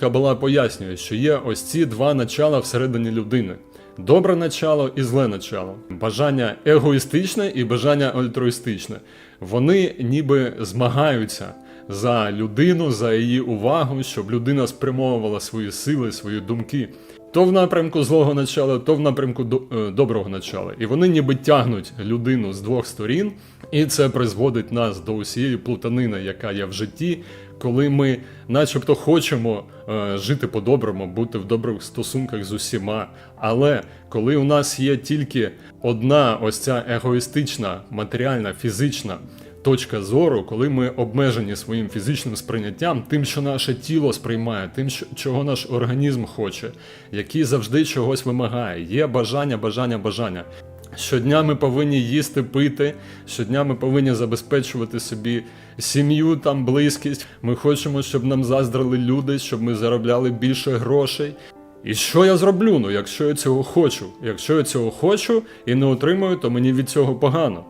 Кабала пояснює, що є ось ці два начала всередині людини: добре начало і зле начало. Бажання егоїстичне і бажання альтруїстичне. Вони ніби змагаються за людину, за її увагу, щоб людина спрямовувала свої сили, свої думки. То в напрямку злого начала, то в напрямку до- е, доброго начала. І вони ніби тягнуть людину з двох сторін, і це призводить нас до усієї плутанини, яка є в житті, коли ми, начебто, хочемо е, жити по-доброму, бути в добрих стосунках з усіма. Але коли у нас є тільки одна ось ця егоїстична, матеріальна, фізична точка зору, коли ми обмежені своїм фізичним сприйняттям, тим, що наше тіло сприймає, тим, чого наш організм хоче, який завжди чогось вимагає. Є бажання, бажання, бажання. Щодня ми повинні їсти, пити, щодня ми повинні забезпечувати собі сім'ю, там близькість. Ми хочемо, щоб нам заздрили люди, щоб ми заробляли більше грошей. І що я зроблю? Ну, якщо я цього хочу? Якщо я цього хочу і не отримую, то мені від цього погано.